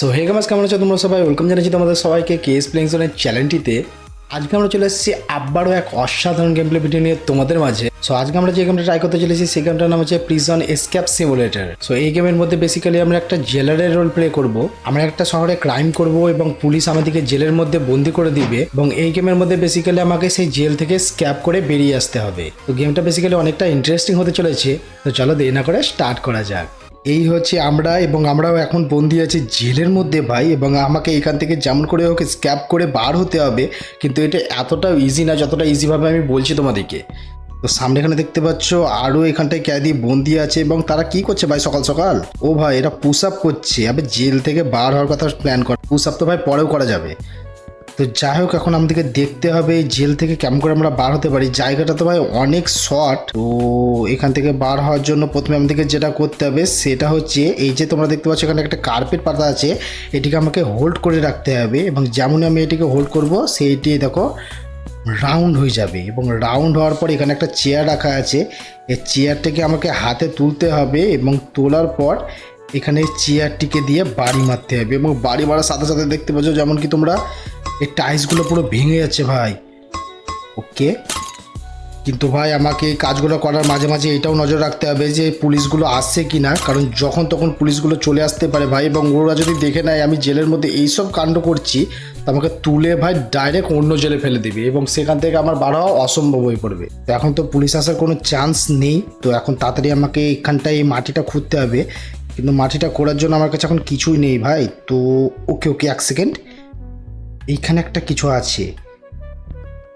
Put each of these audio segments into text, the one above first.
So hey গামাস কেমন আছো? তোমরা সবাই ওয়েলকাম জানাচ্ছি তোমাদের সবাইকে কেস প্লেইং জোনের চ্যানেলটিতে আজকে আমরা চলে এসেছি আবারও এক অসাধারণ গেম প্লে ভিডিও নিয়ে তোমাদের মাঝে। সো আজকে আমরা যে গেমটা ট্রাই করতে চলেছি, সেই গেমটার নাম হচ্ছে প্রিজন এসক্যাপ সিমুলেটর সো এই গেমের মধ্যে বেসিক্যালি আমরা একটা জেলারের রোল প্লে করব। আমরা একটা শহরে ক্রাইম করব এবং পুলিশ আমাদেরকে জেলের মধ্যে বন্দি করে দিবে এবং এই গেমের মধ্যে বেসিক্যালি আমাকে সেই জেল থেকে স্ক্যাপ করে বেরিয়ে আসতে হবে। তো গেমটা বেসিক্যালি অনেকটা ইন্টারেস্টিং হতে চলেছে। তো চলো দেরি না করে স্টার্ট করা যাক। এই হচ্ছে আমরা এবং আমরাও এখন বন্দি আছি জেলের মধ্যে ভাই এবং আমাকে এখান থেকে যেমন করে ওকে স্ক্যাপ করে বার হতে হবে, কিন্তু এটা এতটাও ইজি না যতটা ইজিভাবে আমি বলছি তোমাদেরকে। তো সামনে এখানে দেখতে পাচ্ছ, আরও এখানটায় ক্যাদি বন্দি আছে এবং তারা কি করছে ভাই সকাল সকাল? ও ভাই, এরা পুশ আপ করছে। আবে জেল থেকে বার হওয়ার কথা প্ল্যান কর পুশ আপ তো ভাই পরেও করা যাবে। তো যাই হোক, এখন আমাদেরকে দেখতে হবে জেল থেকে কেমন করে আমরা বার হতে পারি। জায়গাটা তো ভাই অনেক শর্ট তো এখান থেকে বার হওয়ার জন্য প্রথমে আমাদেরকে যেটা করতে হবে, সেটা হচ্ছে এই যে তোমরা দেখতে পাচ্ছ এখানে একটা কার্পেট পাতা আছে, এটিকে আমাকে হোল্ড করে রাখতে হবে এবং যেমন আমি এটিকে হোল্ড করব, সেইটি দেখো রাউন্ড হয়ে যাবে এবং রাউন্ড হওয়ার পর এখানে একটা চেয়ার রাখা আছে। এই চেয়ারটাকে আমাকে হাতে তুলতে হবে এবং তোলার পর এখানে চেয়ারটিকে দিয়ে বাড়ি মারতে হবে এবং বাড়ি মারার সাথে সাথে দেখতে পাচ্ছ যেমন কি তোমরা এই টাইলসগুলো পুরো ভেঙে যাচ্ছে ভাই। ওকে। কিন্তু ভাই, আমাকে এই কাজগুলো করার মাঝে মাঝে এটাও নজর রাখতে হবে যে পুলিশগুলো আসছে কি না কারণ যখন তখন পুলিশগুলো চলে আসতে পারে ভাই এবং ওরা যদি দেখে নেয় আমি জেলের মধ্যে এইসব কাণ্ড করছি, তো আমাকে তুলে ভাই ডাইরেক্ট অন্য জেলে ফেলে দিবে এবং সেখান থেকে আমার বার হওয়া অসম্ভব হয়ে পড়বে। তো এখন তো পুলিশ আসার কোনো চান্স নেই, তো এখন তাড়াতাড়ি আমাকে এখানটায় এই মাটিটা খুঁড়তে হবে। কিন্তু মাটিটা খোঁড়ার জন্য আমার কাছে এখন কিছুই নেই ভাই। তো ওকে ওকে এক সেকেন্ড এইখানে একটা কিছু আছে।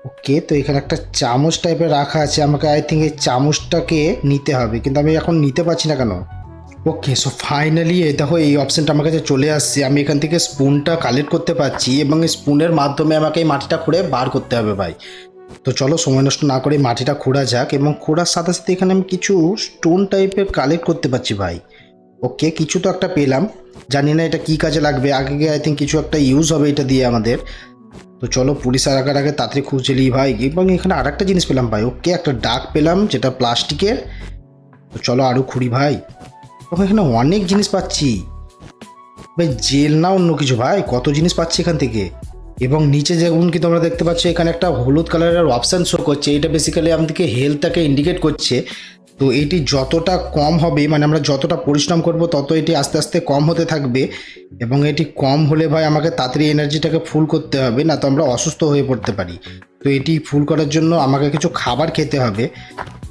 ওকে, তো এখানে একটা চামচ টাইপের রাখা আছে। আমাকে আই থিঙ্ক এই চামচটাকে নিতে হবে। কিন্তু আমি এখন নিতে পারছি না কেন? ওকে সো ফাইনালি এই দেখো এই অপশানটা আমার কাছে চলে আসছে। আমি এখান থেকে স্পুনটা কালেক্ট করতে পারছি এবং এই স্পুনের মাধ্যমে আমাকে এই মাটিটা খুঁড়ে বার করতে হবে ভাই। তো চলো, সময় নষ্ট না করে মাটিটা খোঁড়া যাক এবং খোঁড়ার সাথে সাথে এখানে আমি কিছু স্টোন টাইপের কালেক্ট করতে পারছি ভাই। ওকে কিছু তো একটা পেলাম। জানি না এটা কী কাজে লাগবে। আগে গিয়ে আই থিঙ্ক কিছু একটা ইউজ হবে এটা দিয়ে আমাদের। তো চলো পুলিশ আর আগে তাড়াতাড়ি খুঁজে নিই ভাই। এবং এখানে আর একটা জিনিস পেলাম ভাই। ওকে একটা ডাক পেলাম যেটা প্লাস্টিকের। তো চলো আরও খুঁড়ি ভাই। ওকে এখানে অনেক জিনিস পাচ্ছি। ভাই, জেল না অন্য কিছু ভাই? কত জিনিস পাচ্ছি এখান থেকে? এবং নিচে যেমন কি তোমরা দেখতে পাচ্ছ, এখানে একটা হলুদ কালারের অপশান শো করছে। এটা বেসিক্যালি আমাদেরকে হেলথটাকে ইন্ডিকেট করছে। তো এটি যতটা কম হবে মানে আমরা যতটা পরিশ্রম করব, তত এটি আস্তে আস্তে কম হতে থাকবে। এবং এটি কম হলে ভাই আমাকে তাড়াতাড়ি এনার্জিটাকে ফুল করতে হবে, না তো আমরা অসুস্থ হয়ে পড়তে পারি। তো এটি ফুল করার জন্য আমাকে কিছু খাবার খেতে হবে।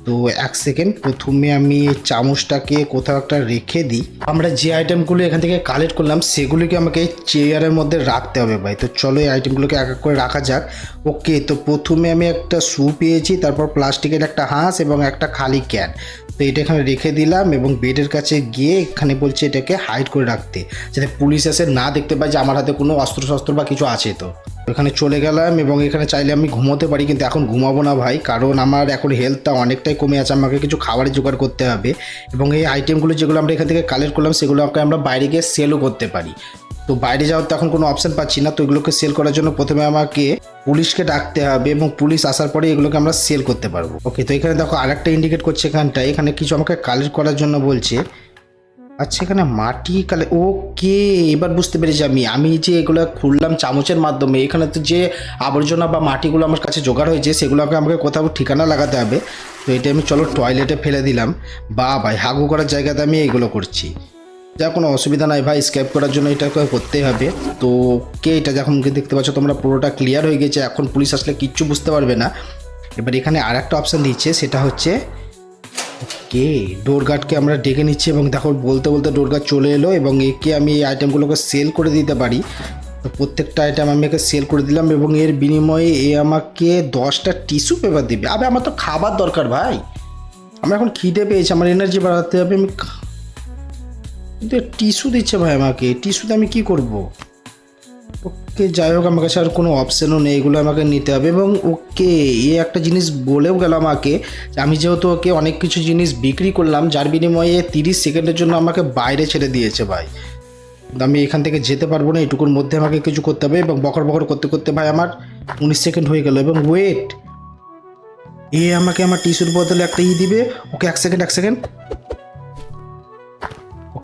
তো এক সেকেন্ড প্রথমে আমি চামচটাকে কোথাও একটা রেখে দিই। আমরা যে আইটেমগুলো এখান থেকে কালেক্ট করলাম, সেগুলিকে আমাকে চেয়ারের মধ্যে রাখতে হবে ভাই। তো চলো এই আইটেমগুলোকে এক এক করে রাখা যাক। ওকে তো প্রথমে আমি একটা শু পেয়েছি, তারপর প্লাস্টিকের একটা হাঁস এবং একটা খালি ক্যান তো এটা এখানে রেখে দিলাম এবং বেডের কাছে গিয়ে এখানে বলছে এটাকে হাইড করে রাখতে, যাতে পুলিশ এসে না দেখতে পায় যে আমার হাতে কোনো অস্ত্র শস্ত্র বা কিছু আছে তো। এখানে চলে গেলাম এবং এখানে চাইলে আমি ঘুমোতে পারি, কিন্তু এখন ঘুমাবো না ভাই, কারণ আমার এখন হেলথটা অনেকটাই কমে আছে, আমাকে কিছু খাবারের জোগাড় করতে হবে। এবং এই আইটেমগুলো যেগুলো আমরা এখান থেকে কালেক্ট করলাম, সেগুলোকে আমরা বাইরে গিয়ে সেলও করতে পারি। তো বাইরে যাওয়ার তো এখন কোনো অপশন পাচ্ছি না, তো এগুলোকে সেল করার জন্য প্রথমে আমাকে পুলিশকে ডাকতে হবে এবং পুলিশ আসার পরে এগুলোকে আমরা সেল করতে পারব। ওকে তো এখানে দেখো আরেকটা ইন্ডিকেট করছে এখানটায় এখানে কিছু আমাকে কালেক্ট করার জন্য বলছে। আচ্ছা এখানে মাটি কালে ওকে এবার বুঝতে পেরেছি আমি। আমি যে এগুলো খুললাম চামচের মাধ্যমে, এখানে তো যে আবর্জনা বা মাটিগুলো আমার কাছে জোগাড় হয়েছে, সেগুলোকে আমাকে কোথাও ঠিকানা লাগাতে হবে। তো এটা আমি চলো টয়লেটে ফেলে দিলাম। বা ভাই, হাগু করার জায়গাতে আমি এইগুলো করছি। যা কোনো অসুবিধা নাই ভাই স্ক্যাপ করার জন্য এটাকে করতেই হবে। তো কে এটা যখন দেখতে পাচ্ছ, তোমরা পুরোটা ক্লিয়ার হয়ে গেছে। এখন পুলিশ আসলে কিচ্ছু বুঝতে পারবে না। এবার এখানে আর একটা অপশান দিচ্ছে, সেটা হচ্ছে কে? ডোর গার্ডকে আমরা ডেকে নিচ্ছি এবং দেখো, বলতে বলতে ডোর গার্ড চলে এলো এবং একে আমি এই আইটেমগুলোকে সেল করে দিতে পারি। তো প্রত্যেকটা আইটেম আমি একে সেল করে দিলাম এবং এর বিনিময়ে এ আমাকে দশটা টিস্যু পেপার দিবে। আবে, আমার তো খাবার দরকার ভাই। আমার এখন খিদে পেয়েছে, আমার এনার্জি বাড়াতে হবে, আমি কিন্তু টিস্যু দিচ্ছে ভাই আমাকে। টিস্যুতে আমি কি করব? ওকে, যাই হোক, আমার কাছে আর কোনো অপশানও নেই, এগুলো আমাকে নিতে হবে এবং ওকে, এ একটা জিনিস বলেও গেল আমাকে আমি যেহেতু ওকে অনেক কিছু জিনিস বিক্রি করলাম, যার বিনিময়ে তিরিশ সেকেন্ডের জন্য আমাকে বাইরে ছেড়ে দিয়েছে ভাই। আমি এখান থেকে যেতে পারব না, এটুকুর মধ্যে আমাকে কিছু করতে হবে এবং বকর বকর করতে করতে ভাই আমার উনিশ সেকেন্ড হয়ে গেল এবং ওয়েট এ আমাকে আমার টিস্যুর বদলে একটা ই দিবে, ওকে এক সেকেন্ড এক সেকেন্ড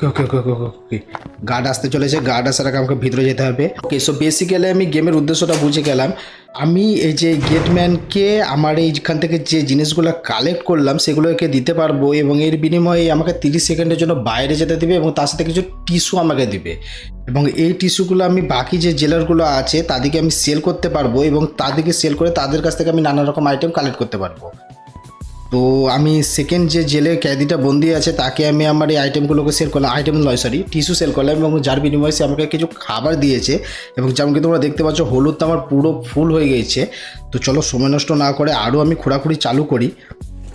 ওকে ওকে ওকে ওকে ওকে গার্ড আসতে চলেছে গার্ড আসার আগে আমাকে ভিতরে যেতে হবে। ওকে সো বেসিক্যালি আমি গেমের উদ্দেশ্যটা বুঝে গেলাম। আমি এই যে গেটম্যানকে আমার এইখান থেকে যে জিনিসগুলো কালেক্ট করলাম, সেগুলোকে দিতে পারব এবং এর বিনিময়ে আমাকে তিরিশ সেকেন্ডের জন্য বাইরে যেতে দিবে এবং তার সাথে কিছু টিস্যু আমাকে দিবে। এবং এই টিস্যুগুলো আমি বাকি যে জেলারগুলো আছে, তাদেরকে আমি সেল করতে পারব এবং তাদেরকে সেল করে তাদের কাছ থেকে আমি নানা রকম আইটেম কালেক্ট করতে পারব। তো আমি সেকেন্ড যে জেলে ক্যাদিটা বন্দি আছে, তাকে আমি আমার এই আইটেমগুলোকে সেল করলাম। আইটেম নয় সরি টিস্যু সেল করলাম এবং যার বিনিময়ে সে আমাকে কিছু খাবার দিয়েছে এবং যেমন কি তোমরা দেখতে পাচ্ছ, হলুদ তো আমার পুরো ফুল হয়ে গেছে। তো চলো সময় নষ্ট না করে আরও আমি খোঁড়াখুড়ি চালু করি।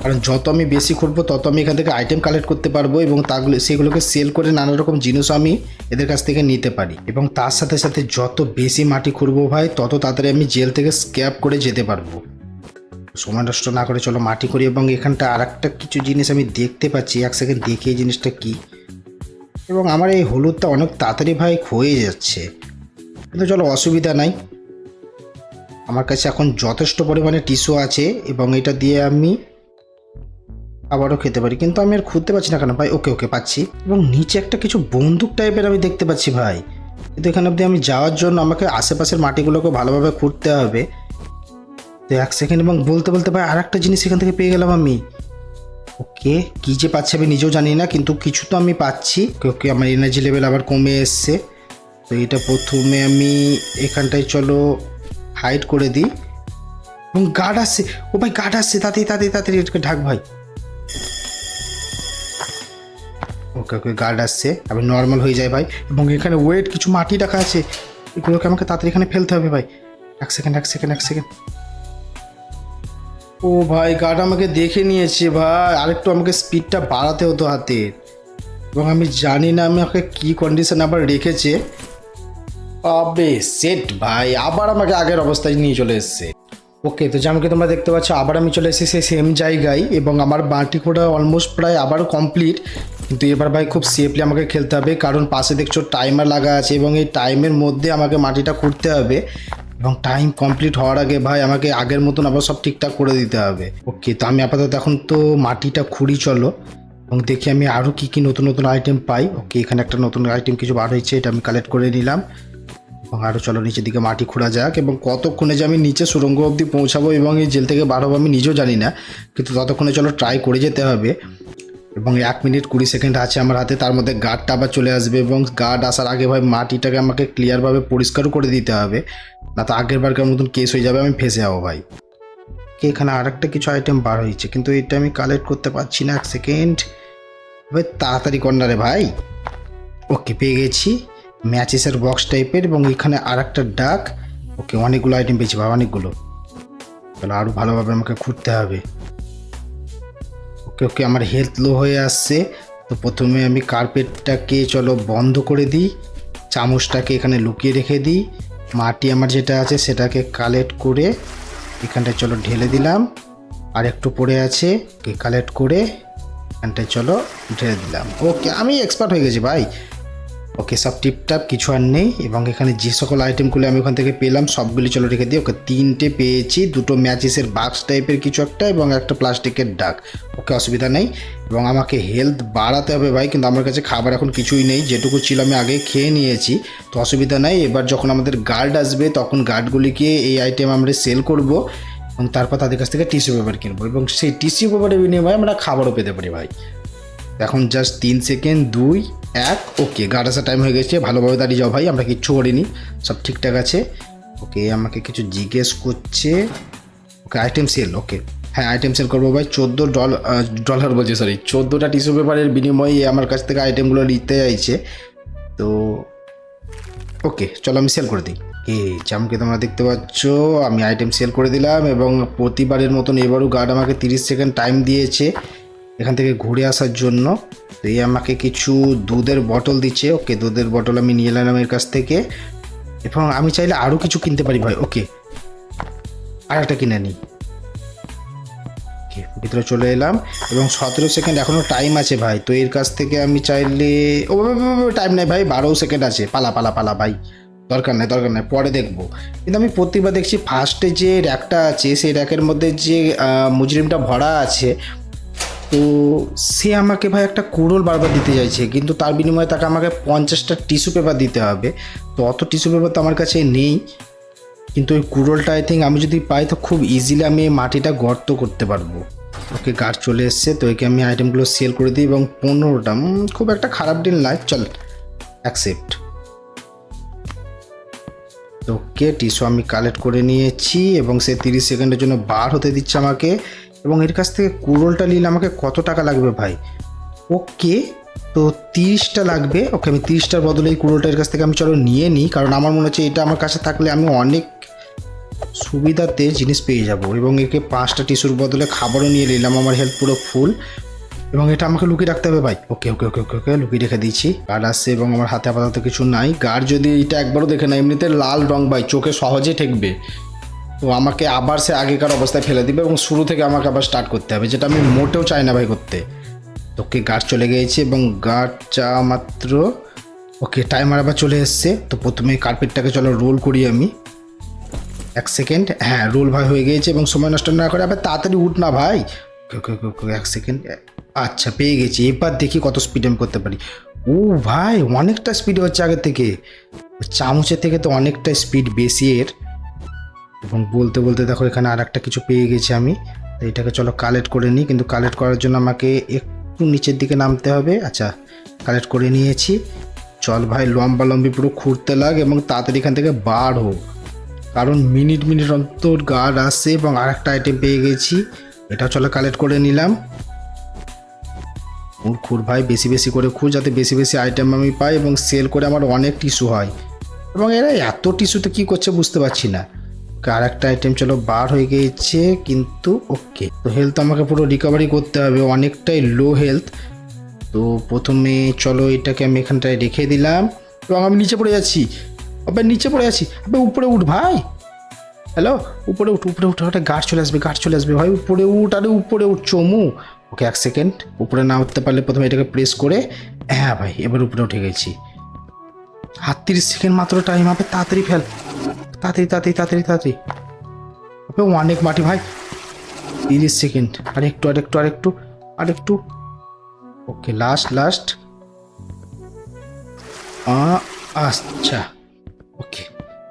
কারণ যত আমি বেশি খুঁড়বো, তত আমি এখান থেকে আইটেম কালেক্ট করতে পারব এবং তাগুলো, সেগুলোকে সেল করে নানা রকম জিনিসও আমি এদের কাছ থেকে নিতে পারি। এবং তার সাথে সাথে যত বেশি মাটি খুঁড়বো ভাই, তত তাড়াতাড়ি আমি জেল থেকে স্ক্যাপ করে যেতে পারব। সময় নষ্ট না করে চলো মাটি করি এবং এখানটা আর একটা কিছু জিনিস আমি দেখতে পাচ্ছি, এক সেকেন্ড দেখি এই জিনিসটা কি। এবং আমার এই হলুদটা অনেক তাড়াতাড়ি ভাই ক্ষয়ে যাচ্ছে। কিন্তু চলো অসুবিধা নাই। আমার কাছে এখন যথেষ্ট পরিমাণে টিস্যু আছে এবং এটা দিয়ে আমি আবারও খেতে পারি। কিন্তু আমি আর খুঁজতে পারছি না কেন ভাই? ওকে ওকে পাচ্ছি। এবং নিচে একটা কিছু বন্দুক টাইপের আমি দেখতে পাচ্ছি ভাই। কিন্তু এখানে অবধি আমি যাওয়ার জন্য আমাকে আশেপাশের মাটিগুলোকে ভালোভাবে খুঁড়তে হবে। তো এক সেকেন্ড এবং বলতে বলতে ভাই আর একটা জিনিস এখান থেকে পেয়ে গেলাম আমি। ওকে, কী যে পাচ্ছি আমি নিজেও জানি না, কিন্তু কিছু তো আমি পাচ্ছি। ওকে আমার এনার্জি লেভেল আবার কমে এসছে। তো এটা প্রথমে আমি এখানটায় চলো হাইড করে দিই। এবং গার্ড আসছে। ও ভাই গার্ড আসছে, তাড়াতাড়ি তাড়াতাড়ি তাড়াতাড়ি এটাকে ঢাক ভাই। ওকে ওকে গার্ড আসছে। আমি নর্মাল হয়ে যায় ভাই। এবং এখানে ওয়েট কিছু মাটি রাখা আছে। এগুলোকে আমাকে তাড়াতাড়ি এখানে ফেলতে হবে ভাই। এক সেকেন্ড এক সেকেন্ড এক সেকেন্ড ও ভাই গার্ড আমাকে দেখে নিয়েছে ভাই। আরেকটু আমাকে স্পিডটা বাড়াতে হতো হাতের এবং আমি জানি না আমি আমাকে কি কন্ডিশন আবার রেখেছে। আবে সেট ভাই, আবার আমাকে আগের অবস্থায় নিয়ে চলে এসছে। ওকে তো যেমনকি তোমরা দেখতে পাচ্ছ, আবার আমি চলে এসেছি সেই সেম জায়গায় এবং আমার বাঁটি খোঁড়া অলমোস্ট প্রায় আবারও কমপ্লিট কিন্তু এবার ভাই খুব সেফলি আমাকে খেলতে হবে, কারণ পাশে দেখছ টাইমার লাগা আছে এবং এই টাইমের মধ্যে আমাকে মাটিটা খুঁড়তে হবে। এবং টাইম কমপ্লিট হওয়ার আগে ভাই আমাকে আগের মতন আবার সব ঠিকঠাক করে দিতে হবে। ওকে তো আমি আপাতত এখন তো মাটিটা খুঁড়ি, চলো। এবং দেখি আমি আরও কী কী নতুন নতুন আইটেম পাই। ওকে এখানে একটা নতুন আইটেম কিছু বার হয়েছে, এটা আমি কালেক্ট করে নিলাম। এবং আরও চলো নিচের দিকে মাটি খোঁড়া যাক। এবং কতক্ষণে যে আমি নিচে সুরঙ্গ অবধি পৌঁছাবো এবং এই জেল থেকে বার হব আমি নিজেও জানি না। কিন্তু ততক্ষণে চলো ট্রাই করে যেতে হবে। এবং এক মিনিট কুড়ি সেকেন্ড আছে আমার হাতে, তার মধ্যে গার্ডটা আবার চলে আসবে এবং গার্ড আসার আগে ভাই মাটিটাকে আমাকে ক্লিয়ারভাবে পরিষ্কারও করে দিতে হবে। না তো আগের বারকার মতন কেস হয়ে যাবে, আমি ফেসে যাব ভাই। কি, এখানে আর একটা কিছু আইটেম বার হয়েছে, কিন্তু এটা আমি কালেক্ট করতে পারছি না, এক সেকেন্ড। ভাই, তাড়াতাড়ি কর না রে ভাই। ওকে, পেয়ে গেছি। ম্যাচেসের বক্স টাইপের এবং এখানে আর একটা ডাক ওকে, অনেকগুলো আইটেম পেয়েছি ভাই, অনেকগুলো। তাহলে আরও ভালোভাবে আমাকে খুঁজতে হবে। ওকে ওকে আমার হেলথ লো হয়ে আসছে, তো প্রথমে আমি কার্পেটটাকে চলো বন্ধ করে দিই, চামচটাকে এখানে লুকিয়ে রেখে দিই, মাটি আমার যেটা আছে সেটাকে কালেক্ট করে এখানটায় চলো ঢেলে দিলাম, আর একটু পড়ে আছে কালেক্ট করে এখানটায় চলো ঢেলে দিলাম। ওকে, আমি এক্সপার্ট হয়ে গেছি ভাই। ওকে, সব টিপটাপ, কিছু আর নেই। এবং এখানে যে সকল আইটেমগুলো আমি ওখান থেকে পেলাম, সবগুলি চলো রেখে দিই। ওকে, তিনটে পেয়েছি। দুটো ম্যাচেসের বাক্স টাইপের কিছু একটা এবং একটা প্লাস্টিকের ডাক ওকে, অসুবিধা নেই। এবং আমাকে হেলথ বাড়াতে হবে ভাই, কিন্তু আমার কাছে খাবার এখন কিছুই নেই। যেটুকু ছিল আমি আগে খেয়ে নিয়েছি। তো অসুবিধা নাই। এবার যখন আমাদের গার্ড আসবে, তখন গার্ডগুলিকে এই আইটেম আমরা সেল করব এবং তারপর তাদের কাছ থেকে টিস্যু পেপার কিনবো। এবং সেই টিস্যু পেপারের বিনিময়ে আমরা খাবারও পেতে পারি ভাই। এখন জাস্ট তিন সেকেন্ড দুই এক, ওকে গার্ড আসার টাইম হয়ে গেছে, ভালোভাবে দাঁড়িয়ে যাও ভাই, আমরা কিচ্ছু করিনি, সব ঠিকঠাক আছে। ওকে, আমাকে কিছু জিজ্ঞেস করছে, ওকে আইটেম সেল ওকে। হ্যাঁ আইটেম সেল করব ভাই, চোদ্দ ডলার ডলার বলছে সরি চোদ্দোটা টিস্যু পেপারের বিনিময়ে আমার কাছ থেকে আইটেমগুলো নিতে চাইছে তো, ওকে, চলো আমি সেল করে দিই। এ চামকে তোমরা দেখতে পাচ্ছ, আমি আইটেম সেল করে দিলাম এবং প্রতিবারের মতন এবারও গার্ড আমাকে তিরিশ সেকেন্ড টাইম দিয়েছে। এখান থেকে ঘুরে আসার জন্য। তো এই আমাকে কিছু দুধের বটল দিচ্ছে। ওকে, দুধের বটল আমি নিয়ে এলাম এর কাছ থেকে। এবং আমি চাইলে আরও কিছু কিনতে পারি ভাই। ওকে, আর একটা কিনে নিই ভিতরে চলে এলাম। এবং সতেরো সেকেন্ড এখনও টাইম আছে ভাই। তো এর কাছ থেকে আমি চাইলে, ও টাইম নেই ভাই। বারো সেকেন্ড আছে। পালা পালা পালা ভাই। দরকার নেই দরকার নেই। পরে দেখব। কিন্তু আমি প্রতিবার দেখছি ফার্স্টে যে র্যাকটা আছে, সেই র্যাকের মধ্যে যে মুজরিমটা ভরা আছে তো সে আমাকে ভাই একটা কুড়োল বারবার দিতে চাইছে, কিন্তু তার বিনিময়ে তাকে আমাকে পঞ্চাশটা টিস্যু পেপার দিতে হবে। তো অত টিস্যু পেপার তো আমার কাছে নেই। কিন্তু ওই কুড়োলটা আই থিঙ্ক আমি যদি পাই তো খুব ইজিলি আমি মাটিটা গর্ত করতে পারব। ওকে গাছ চলে এসছে, তো একে আমি আইটেমগুলো সেল করে দিই এবং পনেরোটা খুব একটা খারাপ ডিল নয়, চল অ্যাকসেপ্ট ওকে টিস্যু আমি কালেক্ট করে নিয়েছি এবং সে তিরিশ সেকেন্ডের জন্য বার হতে দিচ্ছে আমাকে। এবং এর কাছ থেকে কুড়োলটা নিলে আমাকে কত টাকা লাগবে ভাই? ওকে, তো তিরিশটা লাগবে। ওকে, আমি তিরিশটার বদলে এই কুড়োলটা এর কাছ থেকে আমি চলো নিয়ে নিই, কারণ আমার মনে হচ্ছে এটা আমার কাছে থাকলে আমি অনেক সুবিধাতে জিনিস পেয়ে যাব। এবং একে পাঁচটা টিস্যুর বদলে খাবারও নিয়ে নিলাম, আমার হেলথ পুরো ফুল। এবং এটা আমাকে লুকিয়ে রাখতে হবে ভাই। ওকে ওকে ওকে ওকে ওকে, লুকিয়ে রেখে দিয়েছি। গার্ড আসছে এবং আমার হাতে আপাতত কিছু নাই। গার্ড যদি এটা একবারও দেখে না এমনিতে লাল রং ভাই, চোখে সহজে ঠেকবে। তো আমাকে আবার সে আগেকার অবস্থায় ফেলে দিবে এবং শুরু থেকে আমাকে আবার স্টার্ট করতে হবে, যেটা আমি মোটেও চাই না ভাই করতে। তোকে গার্ড চলে গিয়েছে এবং গার্ড চা মাত্র, ওকে টাইমার আবার চলে এসছে। তো প্রথমে কার্পেটটাকে চলো রোল করি আমি। এক সেকেন্ড হ্যাঁ রোল ভাই হয়ে গিয়েছে এবং সময় নষ্ট না করে আবার তাড়াতাড়ি উঠ না ভাই। এক সেকেন্ড আচ্ছা পেয়ে গেছি। এবার দেখি কত স্পিড আমি করতে পারি। ও ভাই, অনেকটা স্পিড হচ্ছে আগের থেকে। চামচের থেকে তো অনেকটা স্পিড বেশি এর। এবং বলতে বলতে দেখো, এখানে আর একটা কিছু পেয়ে গেছি আমি। এটাকে চলো কালেক্ট করে নিই, কিন্তু কালেক্ট করার জন্য আমাকে একটু নিচের দিকে নামতে হবে। আচ্ছা কালেক্ট করে নিয়েছি। চল ভাই লম্বা লম্বি পুরো খুঁড়তে লাগ এবং তাড়াতাড়ি এখান থেকে বার হোক কারণ মিনিট মিনিট অন্তর গার্ড আসে এবং আর একটা আইটেম পেয়ে গেছি। এটাও চলো কালেক্ট করে নিলাম। খুর খুর ভাই, বেশি বেশি করে খুর যাতে বেশি বেশি আইটেম আমি পাই এবং সেল করে আমার অনেক টিস্যু হয়। এবং এরা এত টিস্যুতে কী করছে বুঝতে পারছি না। আর একটা আইটেম চলো বার হয়ে গিয়েছে, কিন্তু ওকে তো হেলথ আমাকে পুরো রিকভারি করতে হবে, অনেকটাই লো হেলথ তো প্রথমে চলো এটাকে আমি এখানটায় রেখে দিলাম। এবং আমি নিচে পড়ে যাচ্ছি। আবার নিচে পড়ে যাচ্ছি। আবার উপরে উঠ ভাই। হ্যালো উপরে উঠ উপরে উঠ হঠাৎ গাছ চলে আসবে গাছ চলে আসবে ভাই। উপরে উঠ, আরে উপরে উঠ, চমু। ওকে এক সেকেন্ড উপরে না উঠতে পারলে প্রথমে এটাকে প্রেস করে। হ্যাঁ ভাই, এবার উপরে উঠে গেছি। হাত তিরিশ সেকেন্ড মাত্র টাইম হবে, তাড়াতাড়ি ফেল। তাড়াতাড়ি তাড়াতাড়ি তাড়াতাড়ি তাড়াতাড়ি। হবে অনেক মাটি ভাই। তিরিশ সেকেন্ড। আর একটু আর একটু আর একটু আর একটু ওকে লাস্ট লাস্ট আচ্ছা। ওকে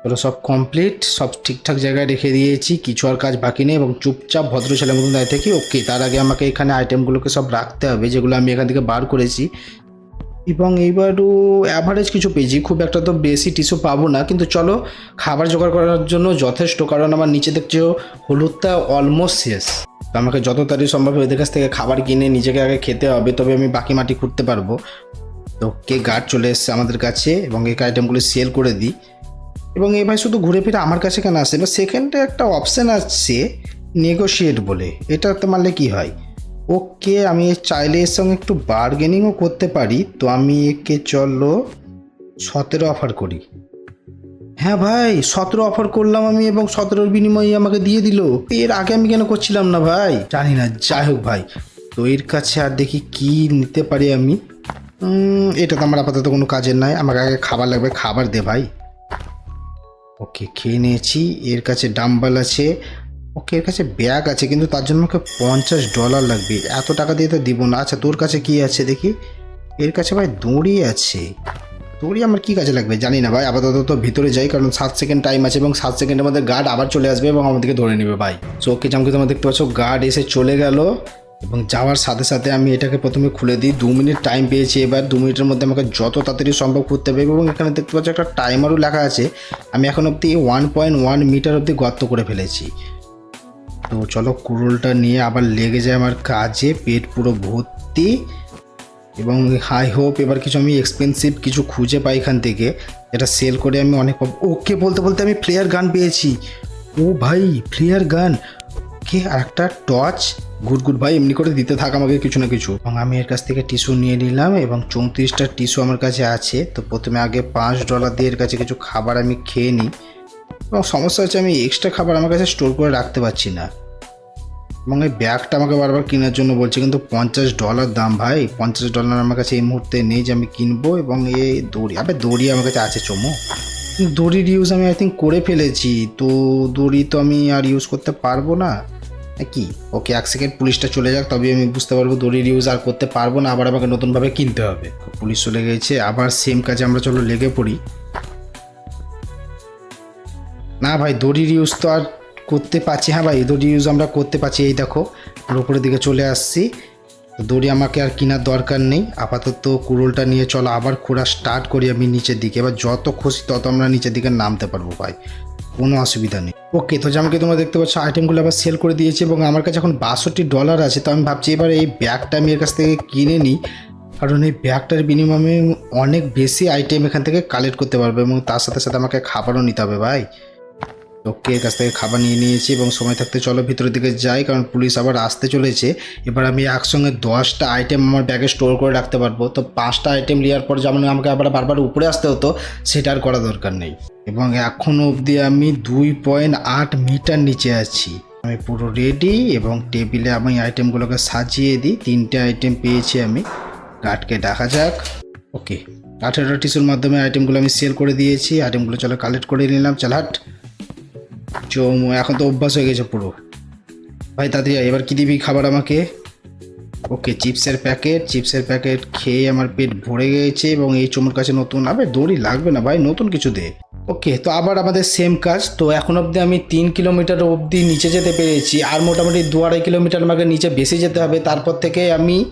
চলো সব কমপ্লিট সব ঠিকঠাক জায়গায় রেখে দিয়েছি। কিছু আর কাজ বাকি নেই এবং চুপচাপ ভদ্র ছেলের মতন দাঁড়িয়ে থেকে। ওকে, তার আগে আমাকে এখানে আইটেমগুলোকে সব রাখতে হবে, যেগুলো আমি এখান থেকে বার করেছি। এবং এইবারও অ্যাভারেজ কিছু পেয়েছি। খুব একটা তো বেশি টিস্যু পাবো না, কিন্তু চলো খাবার জোগাড় করার জন্য যথেষ্ট, কারণ আমার নিচে দেখছ হলুদটা অলমোস্ট শেষ। তো আমাকে যত তাড়াতাড়ি সম্ভব ওদের কাছ থেকে খাবার কিনে নিজেকে আগে খেতে হবে, তবে আমি বাকি মাটি খুঁড়তে পারব। তো কে গার্ড চলে এসছে আমাদের কাছে এবং এই আইটেমগুলো সেল করে দিই। এবং এই ভাই শুধু ঘুরে ফিরে আমার কাছে কেন আসে? এবার সেকেন্ডে একটা অপশান আসছে নেগোশিয়েট বলে। এটাতে মারলে কি হয়? ওকে আমি চাইলে এর সঙ্গে একটু বার্গেনিংও করতে পারি, তো আমি একে চলো সতেরো অফার করি। হ্যাঁ ভাই, সতেরো অফার করলাম আমি এবং সতেরোর বিনিময়ে আমাকে দিয়ে দিল। এর আগে আমি কেন করছিলাম না ভাই? জানি না, যাই হোক ভাই। তো এর কাছে আর দেখি কি নিতে পারি আমি। এটা তো আমার আপাতত কোনো কাজের নাই, আমাকে আগে খাবার লাগবে, খাবার দে ভাই। ওকে, খেয়ে নিয়েছি। এর কাছে ডাম্বাল আছে। ওকে এর কাছে ব্যাগ আছে, কিন্তু তার জন্য আমাকে পঞ্চাশ ডলার লাগবে। এত টাকা দিয়ে তো দিব না। আচ্ছা তোর কাছে কি আছে দেখি? এর কাছে ভাই দড়ি আছে। দড়ি আমার কি কাজে লাগবে? জানি না ভাই, আপাতত তো ভিতরে যাই, কারণ সাত সেকেন্ড টাইম আছে এবং সাত সেকেন্ডের মধ্যে গার্ড আবার চলে আসবে এবং আমাদেরকে ধরে নেবে ভাই। সো ওকে জামকে তোমরা দেখতে পাচ্ছ গার্ড এসে চলে গেল এবং যাওয়ার সাথে সাথে আমি এটাকে প্রথমে খুলে দিই। দু মিনিট টাইম পেয়েছি এবার, দু মিনিটের মধ্যে আমাকে যত তাড়াতাড়ি সম্ভব করতে হবে এবং এখানে দেখতে পাচ্ছ একটা টাইমারও লেখা আছে। আমি এখন অবধি ওয়ান পয়েন্ট ওয়ান মিটার অবধি গর্ত করে ফেলেছি। তো চলো কুরুলটা নিয়ে আবার লেগে যায় আমার কাজে, পেট পুরো ভর্তি। এবং হাই হোপ এবার কিছু আমি এক্সপেন্সিভ কিছু খুঁজে পাই এখান থেকে। যেটা সেল করে আমি অনেক পাবো ওকে বলতে বলতে আমি ফ্লেয়ার গান পেয়েছি। ও ভাই ফ্লেয়ার গান ওকে, আর একটা টর্চ গুড গুড, ভাই, এমনি করে দিতে থাক আমাকে কিছু না কিছু। এবং আমি এর কাছ থেকে টিস্যু নিয়ে নিলাম এবং চৌত্রিশটা টিস্যু আমার কাছে আছে। তো প্রথমে আগে পাঁচ ডলার দিয়ে এর কাছে কিছু খাবার আমি খেয়ে নিই। এবং সমস্যা হচ্ছে আমি এক্সট্রা খাবার আমার কাছে স্টোর করে রাখতে পারছি না। এবং এই ব্যাগটা আমাকে বারবার কেনার জন্য বলছে, কিন্তু পঞ্চাশ ডলার দাম ভাই। পঞ্চাশ ডলার আমার কাছে এই মুহূর্তে নেই যে আমি কিনবো এবং এই দড়ি, আবে দড়ি আমার কাছে আছে চমো। দড়ির ইউজ আমি আই থিঙ্ক করে ফেলেছি, তো দড়ি তো আমি আর ইউজ করতে পারব না। কি? ওকে এক সেকেন্ড পুলিশটা চলে যাক তবে আমি বুঝতে পারব দড়ির ইউজ আর করতে পারব না, আবার আমাকে নতুনভাবে কিনতে হবে। পুলিশ চলে গেছে, আবার সেম কাজে আমরা চলো লেগে পড়ি। না ভাই, দড়ির ইউজ তো আর করতে পারছি হ্যাঁ ভাই, দড়ি ইউজ আমরা করতে পারছি। এই দেখো আর উপরের দিকে চলে আসছি। দড়ি আমাকে আর কেনার দরকার নেই। আপাতত কুড়োলটা নিয়ে চলো, আবার খোঁড়া স্টার্ট করি আমি নিচের দিকে। এবার যত খুশি তত আমরা নিচের দিকে নামতে পারব ভাই, কোনো অসুবিধা নেই। ওকে তো যেমনকি তোমরা দেখতে পাচ্ছ আইটেমগুলো আবার সেল করে দিয়েছি এবং আমার কাছে এখন বাষট্টি ডলার আছে, তো আমি ভাবছি এবার এই ব্যাগটা আমি এর কাছ থেকে কিনে নিই। কারণ এই ব্যাগটার বিনিময়ে অনেক বেশি আইটেম এখান থেকে কালেক্ট করতে পারবে এবং তার সাথে সাথে আমাকে খাবারও নিতে হবে ভাই। এর কাছ থেকে খাবার নিয়ে নিয়েছি এবং সময় থাকতে চলো ভিতরের দিকে যাই, কারণ পুলিশ আবার আসতে চলেছে। এবার আমি একসঙ্গে দশটা আইটেম আমার ব্যাগে স্টোর করে রাখতে পারব। তো পাঁচটা আইটেম নেওয়ার পর যেমন আমাকে আবার বারবার উপরে আসতে হতো, সেটা আর করা দরকার নেই। এবং এখনও অবধি আমি দুই পয়েন্ট আট মিটার নিচে আছি। আমি পুরো রেডি এবং টেবিলে আমি আইটেমগুলোকে সাজিয়ে দিই। তিনটে আইটেম পেয়েছি আমি। গার্ডকে দেখা যাক। ওকে আঠেরো টিস্যুর মাধ্যমে আইটেমগুলো আমি সেল করে দিয়েছি। আইটেমগুলো চলো কালেক্ট করে নিলাম। চল হাট। চৌমো এখন তো অভ্যাস হয়ে গেছে পুরো। ভাই, তাড়াতাড়ি এবার কী দিবি খাবার আমাকে? ওকে, চিপসের প্যাকেট। চিপসের প্যাকেট খেয়ে আমার পেট ভরে গেছে এবং এই চোমোর কাছে নতুন, আবে, দড়ি লাগবে না ভাই, নতুন কিছু দে। ওকে, তো আবার আমাদের সেম কাজ। তো এখন অবধি আমি তিন কিলোমিটার অবধি নিচে যেতে পেরেছি। আর মোটামুটি দু আড়াই কিলোমিটার আমাকে নিচে বেশি যেতে হবে। তারপর থেকে আমি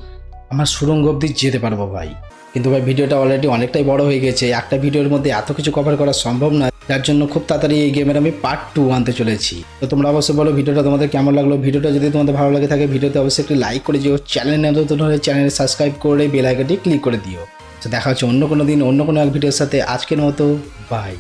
আমার সুরঙ্গ অবধি যেতে পারব ভাই। কিন্তু ভাই, ভিডিওটা অলরেডি অনেকটাই বড় হয়ে গেছে। একটা ভিডিওর মধ্যে এত কিছু কভার করা সম্ভব নয়, যার জন্য খুব তাড়াতাড়ি এই গেমের আমি পার্ট টু আনতে চলেছি। তো তোমরা অবশ্যই বলো ভিডিওটা তোমাদের কেমন লাগল? ভিডিওটা যদি তোমাদের ভালো লাগে থাকে, ভিডিওতে অবশ্যই একটি লাইক করে দিও। চ্যানেল নতুন হলে চ্যানেল সাবস্ক্রাইব করে বেল আইকনটি ক্লিক করে দিও। তো দেখা হচ্ছে অন্য কোনো দিন, অন্য কোনো এক ভিডিওর সাথে। আজকের মতো বাই